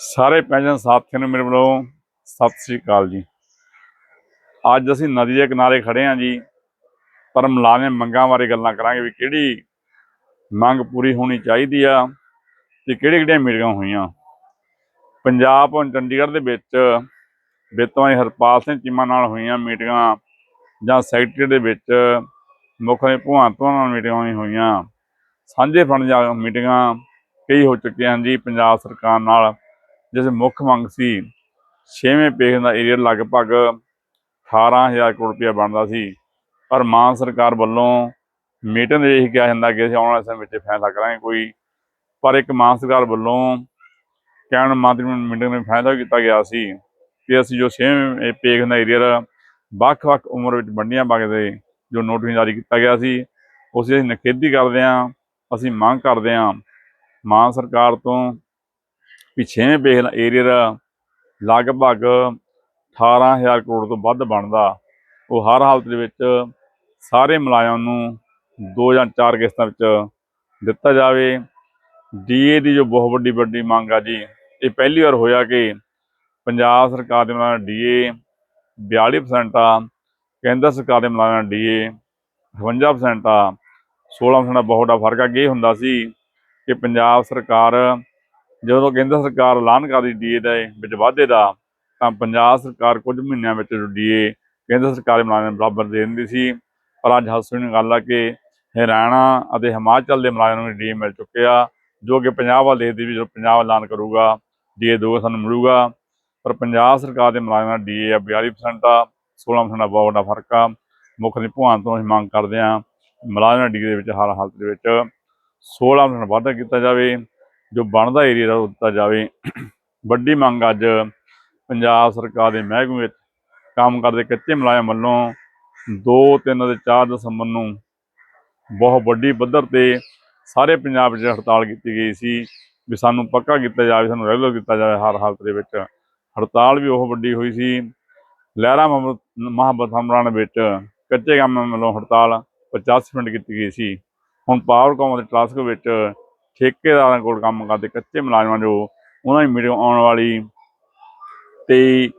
ਸਾਰੇ ਪੈਂਜਨ ਸਾਥੀਆਂ ਨੂੰ ਮੇਰੇ ਵੱਲੋਂ ਸਤਿ ਸ੍ਰੀ ਅਕਾਲ ਜੀ। ਅੱਜ ਅਸੀਂ ਨਦੀ ਦੇ ਕਿਨਾਰੇ ਖੜੇ ਹਾਂ ਜੀ, ਪਰ ਮੁਲਾਜ਼ਮ ਮੰਗਾਂ ਬਾਰੇ ਗੱਲਾਂ ਕਰਾਂਗੇ ਵੀ ਕਿਹੜੀ ਮੰਗ ਪੂਰੀ ਹੋਣੀ ਚਾਹੀਦੀ ਆ ਤੇ ਕਿਹੜੀ ਕਿਹੜੀਆਂ ਮੀਟਿੰਗਾਂ ਹੋਈਆਂ। ਪੰਜਾਬ ਹੁਣ ਚੰਡੀਗੜ੍ਹ ਦੇ ਵਿੱਚ ਬੇਤਵਾਈ ਹਰਪਾਲ ਸਿੰਘ ਚੀਮਾ ਨਾਲ ਹੋਈਆਂ ਮੀਟਿੰਗਾਂ ਜਾਂ ਸੈਕਟਰੀ ਦੇ ਵਿੱਚ ਮੁੱਖ ਨੇ ਭਗਵੰਤ ਮਾਨ ਨਾਲ ਮੀਟਿੰਗਾਂ ਹੋਈਆਂ ਸਾਂਝੇ ਫੰਡ ਜਾਂ ਮੀਟਿੰਗਾਂ ਕਈ ਹੋ ਚੁੱਕੀਆਂ ਹਨ ਜੀ, ਪੰਜਾਬ ਸਰਕਾਰ ਨਾਲ ਜਿਸ ਮੁੱਖ ਮੰਗ ਸੀ ਛੇਵੇਂ ਪੇਜ ਦਾ ਏਰੀਆ ਲਗਭਗ 18000 ਕਰੋੜ ਰੁਪਇਆ ਬਣਦਾ ਸੀ। ਪਰ ਮਾਨ ਸਰਕਾਰ ਵੱਲੋਂ ਮੀਟਿੰਗ ਦੇ ਇਹ ਕਿਹਾ ਜਾਂਦਾ ਕਿ ਅਸੀਂ ਆਉਣ ਵਾਲੇ ਸਮੇਂ ਵਿੱਚ ਫੈਸਲਾ ਕਰਾਂਗੇ ਕੋਈ। ਪਰ ਇੱਕ ਮਾਨ ਸਰਕਾਰ ਵੱਲੋਂ ਕੈਬਨਿਟ ਮੰਤਰੀ ਮੀਟਿੰਗ ਵਿੱਚ ਫੈਸਲਾ ਕੀਤਾ ਗਿਆ ਸੀ ਕਿ ਅਸੀਂ ਜੋ ਛੇਵੇਂ ਪੇਜ ਦਾ ਏਰੀਆ ਵੱਖ-ਵੱਖ ਉਮਰ ਵਿੱਚ ਵੰਡੀਆਂ ਵਗਦੇ ਜੋ ਨੋਟਿਸ ਜਾਰੀ ਕੀਤਾ ਗਿਆ ਸੀ, ਉਸ ਦੀ ਅਸੀਂ ਨਿਖੇਧੀ ਕਰਦੇ ਹਾਂ, ਅਸੀਂ ਮੰਗ ਕਰਦੇ ਹਾਂ ਮਾਨ ਸਰਕਾਰ ਤੋਂ ਵੀ ਛੇਵੇਂ ਪੇਜ ਦਾ ਏਰੀਆ ਲਗਭਗ 18000 ਕਰੋੜ ਤੋਂ ਵੱਧ ਬਣਦਾ। ਉਹ ਹਰ ਹਾਲਤ ਦੇ ਵਿੱਚ ਸਾਰੇ ਮੁਲਾਜ਼ਮਾਂ ਨੂੰ ਦੋ ਜਾਂ ਚਾਰ ਕਿਸ਼ਤਾਂ ਵਿੱਚ ਦਿੱਤਾ ਜਾਵੇ। ਡੀਏ ਦੀ ਜੋ ਬਹੁਤ ਵੱਡੀ ਵੱਡੀ ਮੰਗ ਆ ਜੀ, ਇਹ ਪਹਿਲੀ ਵਾਰ ਹੋਇਆ ਕਿ ਪੰਜਾਬ ਸਰਕਾਰ ਦੇ ਮੁਲਾਜ਼ਮਾਂ ਡੀਏ 42% ਆ, ਕੇਂਦਰ ਸਰਕਾਰ ਦੇ ਮੁਲਾਜ਼ਮਾਂ ਡੀਏ 58% ਆ 16% ਦਾ ਬਹੁਤ ਵੱਡਾ ਫ਼ਰਕ ਆ। ਇਹ ਹੁੰਦਾ ਸੀ ਕਿ ਪੰਜਾਬ ਸਰਕਾਰ ਜਦੋਂ ਕੇਂਦਰ ਸਰਕਾਰ ਐਲਾਨ ਕਰਦੀ ਡੀਏ ਦੇ ਵਿੱਚ ਵਾਧੇ ਦਾ, ਤਾਂ ਪੰਜਾਬ ਸਰਕਾਰ ਕੁਝ ਮਹੀਨਿਆਂ ਵਿੱਚ ਡੀਏ ਕੇਂਦਰ ਸਰਕਾਰ ਦੇ ਮੁਲਾਜ਼ਮਾਂ ਬਰਾਬਰ ਦੇ ਦਿੰਦੀ ਸੀ, ਪਰ ਅੱਜ ਹਾਸੋਹੀਣ ਗੱਲ ਆ ਕਿ ਹਰਿਆਣਾ ਅਤੇ ਹਿਮਾਚਲ ਦੇ ਮੁਲਾਜ਼ਮਾਂ ਨੂੰ ਡੀਏ ਮਿਲ ਚੁੱਕੇ ਆ ਜੋ ਕਿ ਪੰਜਾਬ ਵਾਲੇ ਦੇਖਦੀ ਵੀ ਜੋ ਪੰਜਾਬ ਐਲਾਨ ਕਰੂਗਾ, ਡੀਏ ਦੋ ਸਾਨੂੰ ਮਿਲੂਗਾ ਪਰ ਪੰਜਾਬ ਸਰਕਾਰ ਦੇ ਮੁਲਾਜ਼ਮਾਂ ਦਾ ਡੀਏ ਆ 42% ਆ 16% ਦਾ ਬਹੁਤ ਵੱਡਾ ਫ਼ਰਕ ਆ। ਮੁੱਖ ਦੀ ਭਗਵਾਨ ਤੋਂ ਅਸੀਂ ਮੰਗ ਕਰਦੇ ਆ ਮੁਲਾਜ਼ਮਾਂ ਡੀਏ ਦੇ ਵਿੱਚ ਹਰ ਹਾਲਤ ਦੇ ਵਿੱਚ 16% ਵਾਧਾ ਕੀਤਾ ਜਾਵੇ। ਜੋ ਬਣਦਾ ਏਰੀਆ ਦਾ ਉਹ ਦਿੱਤਾ ਜਾਵੇ। ਵੱਡੀ ਮੰਗ ਅੱਜ ਪੰਜਾਬ ਸਰਕਾਰ ਦੇ ਮਹਿਕਮੇ ਵਿੱਚ ਕੰਮ ਕਰਦੇ ਕੱਚੇ ਮੁਲਾਜ਼ਮ ਵੱਲੋਂ 2 3 ਅਤੇ 4 ਦਸੰਬਰ ਨੂੰ ਬਹੁਤ ਵੱਡੀ ਪੱਧਰ ਤੇ ਸਾਰੇ ਪੰਜਾਬ ਵਿੱਚ ਹੜਤਾਲ ਕੀਤੀ ਗਈ ਸੀ ਵੀ ਸਾਨੂੰ ਪੱਕਾ ਕੀਤਾ ਜਾਵੇ, ਸਾਨੂੰ ਰੈਗੂਲਰ ਕੀਤਾ ਜਾਵੇ ਹਰ ਹਾਲਤ ਦੇ ਵਿੱਚ। ਹੜਤਾਲ ਵੀ ਉਹ ਵੱਡੀ ਹੋਈ ਸੀ। ਲਹਿਰਾ ਮਹਾਬਤ ਹਮਰਾਨ ਵਿੱਚ ਕੱਚੇ ਕੰਮ ਵੱਲੋਂ ਹੜਤਾਲ 50 ਮਿੰਟ ਕੀਤੀ ਗਈ ਸੀ। ਹੁਣ ਪਾਵਰਕਾਮ ਅਤੇ ਟਰਾਸਕ ਵਿੱਚ ਠੇਕੇਦਾਰਾਂ ਕੋਲ ਕੰਮ ਕਰਦੇ, ਕੱਚੇ ਮੁਲਾਜ਼ਮਾਂ ਜੋ, ਉਹਨਾਂ ਦੀ ਮੀਟਿੰਗ ਆਉਣ ਵਾਲੀ 23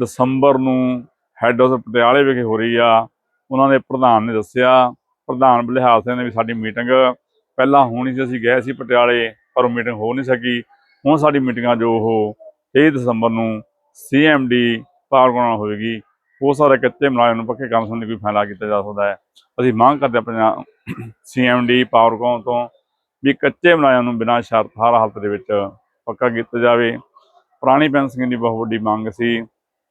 ਦਸੰਬਰ ਨੂੰ ਹੈੱਡ ਆਫਿਸ ਪਟਿਆਲੇ ਵਿਖੇ ਹੋ ਰਹੀ ਆ। ਉਹਨਾਂ ਦੇ ਪ੍ਰਧਾਨ ਨੇ ਦੱਸਿਆ, ਪ੍ਰਧਾਨ ਬਲਿਹਾਲ ਸਿੰਘ ਨੇ ਵੀ ਸਾਡੀ ਮੀਟਿੰਗ ਪਹਿਲਾਂ ਹੋਣੀ ਸੀ, ਅਸੀਂ ਗਏ ਸੀ ਪਟਿਆਲੇ, ਪਰ ਉਹ ਮੀਟਿੰਗ ਹੋ ਨਹੀਂ ਸਕੀ। ਹੁਣ ਸਾਡੀ ਮੀਟਿੰਗਾਂ ਜੋ ਉਹ 23 ਦਸੰਬਰ ਨੂੰ ਸੀਐਮਡੀ ਪਾਵਰਕਾਮ ਨਾਲ ਹੋਵੇਗੀ। ਉਹ ਸਾਰੇ ਕੱਚੇ ਮੁਲਾਜ਼ਮ ਨੂੰ ਪੱਕੇ ਕੰਮ ਸੁਣਨ ਸੰਬੰਧੀ ਕੋਈ ਫੈਸਲਾ ਕੀਤਾ ਜਾ ਸਕਦਾ ਹੈ। ਅਸੀਂ ਮੰਗ ਕਰਦੇ ਹਾਂ ਪੰਜਾਬ ਸੀਐਮਡੀ ਪਾਵਰਕੌਮ ਤੋਂ ਵੀ ਕੱਚੇ ਮੁਲਾਜ਼ਮ ਨੂੰ ਬਿਨਾਂ ਸ਼ਰਤ ਹਰ ਹਾਲਤ ਦੇ ਵਿੱਚ ਪੱਕਾ ਕੀਤਾ ਜਾਵੇ। ਪੁਰਾਣੀ ਪੈਨਸ਼ਨ ਦੀ ਬਹੁਤ ਵੱਡੀ ਮੰਗ ਸੀ,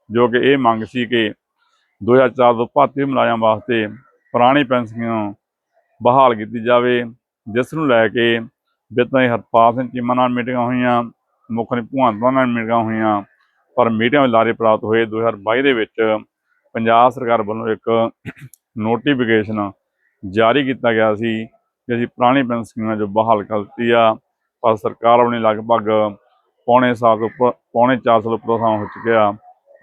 ਜੋ ਕਿ ਇਹ ਮੰਗ ਸੀ ਕਿ 2004 ਤੋਂ ਭਾਰਤੀ ਮੁਲਾਜ਼ਮ ਵਾਸਤੇ ਪੁਰਾਣੀ ਪੈਨਸ਼ਨ ਬਹਾਲ ਕੀਤੀ ਜਾਵੇ, ਜਿਸ ਨੂੰ ਲੈ ਕੇ ਬਿਤਨਾ ਹਰਪਾਲ ਸਿੰਘ ਚੀਮਾ ਨਾਲ ਮੀਟਿੰਗਾਂ ਹੋਈਆਂ, ਮੁੱਖ ਨੇ ਭਗਵੰਤ ਨਾਲ ਮੀਟਿੰਗਾਂ ਹੋਈਆਂ, ਪਰ ਮੀਟਿੰਗਾਂ ਲਾਰੇ ਪ੍ਰਾਪਤ ਹੋਏ 2022 ਦੇ ਵਿੱਚ ਪੰਜਾਬ ਸਰਕਾਰ ਵੱਲੋਂ ਇੱਕ ਨੋਟੀਫਿਕੇਸ਼ਨ ਜਾਰੀ ਕੀਤਾ ਗਿਆ ਸੀ ਕਿ ਅਸੀਂ ਪੁਰਾਣੀ ਪੈਨਸ਼ਨ ਜੋ ਬਹਾਲ ਕਰ ਦਿੱਤੀ ਆ, ਪਰ ਸਰਕਾਰ ਆਪਣੀ ਲਗਭਗ ਪੌਣੇ ਸਾਲ ਤੋਂ ਉੱਪਰ, ਪੌਣੇ 4 ਸਾਲ ਉੱਪਰ ਸਮਾਂ ਹੋ ਚੁੱਕਿਆ।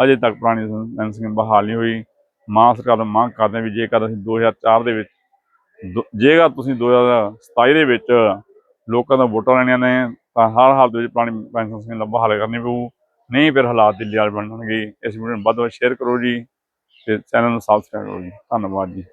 ਅਜੇ ਤੱਕ ਪੁਰਾਣੀ ਪੈਨਸ਼ਨ ਬਹਾਲ ਨਹੀਂ ਹੋਈ। ਮਾਂ ਸਰਕਾਰ ਨੂੰ ਮੰਗ ਕਰਦੇ ਵੀ ਜੇਕਰ ਅਸੀਂ 2004 ਦੇ ਵਿੱਚ, ਦੋ- ਜੇਕਰ ਤੁਸੀਂ 2027 ਦੇ ਵਿੱਚ ਲੋਕਾਂ ਦਾ ਵੋਟਾਂ ਲੈਣੀਆਂ ਨੇ, ਤਾਂ ਹਰ ਹਾਲਤ ਵਿੱਚ ਪੁਰਾਣੀ ਪੈਨਸ਼ਨ ਸਕੀਮ ਬਹਾਲ ਕਰਨੀ ਪਊ। ਨਹੀਂ ਫਿਰ ਹਾਲਾਤ ਦੀ ਲਿਆਲ ਬਣਨਗੇ। ਇਸ ਵੀਡੀਓ ਨੂੰ ਵੱਧ ਤੋਂ ਵੱਧ ਸ਼ੇਅਰ ਕਰੋ ਜੀ, ਤੇ ਚੈਨਲ ਨੂੰ ਸਬਸਕ੍ਰਾਈਬ ਕਰੋ ਜੀ। ਧੰਨਵਾਦ ਜੀ।